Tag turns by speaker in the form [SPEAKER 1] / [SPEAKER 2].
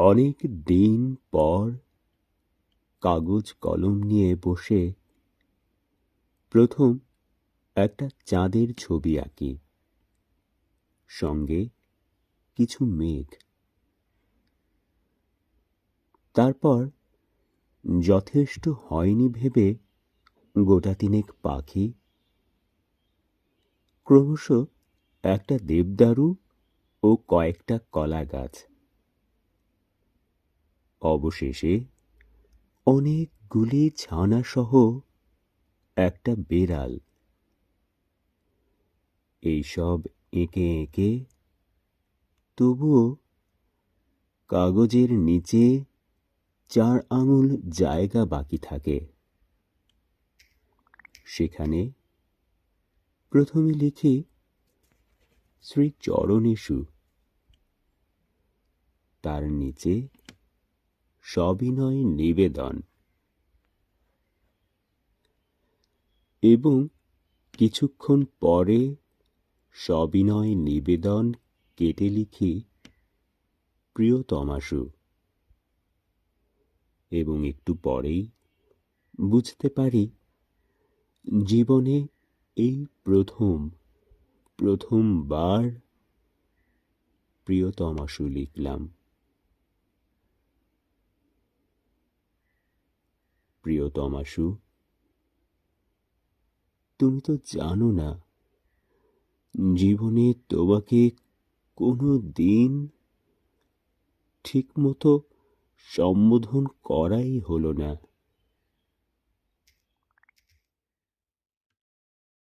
[SPEAKER 1] অনেক দিন পর কাগজ কলম নিয়ে বসে প্রথম একটা চাঁদের ছবি আঁকি। সঙ্গে কিছু মেঘ। তারপর যথেষ্ট হয়নি ভেবে গোটা তিনেক পাখি, ক্রমশ একটা দেবদারু ও কয়েকটা কলা গাছ অবশেষে অনেকগুলি ছানা সহ একটা বেড়াল। এইসব এঁকে এঁকে তবুও কাগজের নিচে চার আঙুল জায়গা বাকি থাকে। সেখানে প্রথমে লিখি, শ্রী চরণেশু তার নিচে সবিনয় নিবেদন। এবং কিছুক্ষণ পরে সবিনয় নিবেদন কেটে লিখি প্রিয় তমাশু এবং একটু পরেই বুঝতে পারি, জীবনে এই প্রথম, প্রথমবার প্রিয়তমাশু লিখলাম। প্রিয়তমাশু তুমি তো জানো না, জীবনে তোমাকে কোনো দিন ঠিক মতো সম্বোধন করাই হলো না।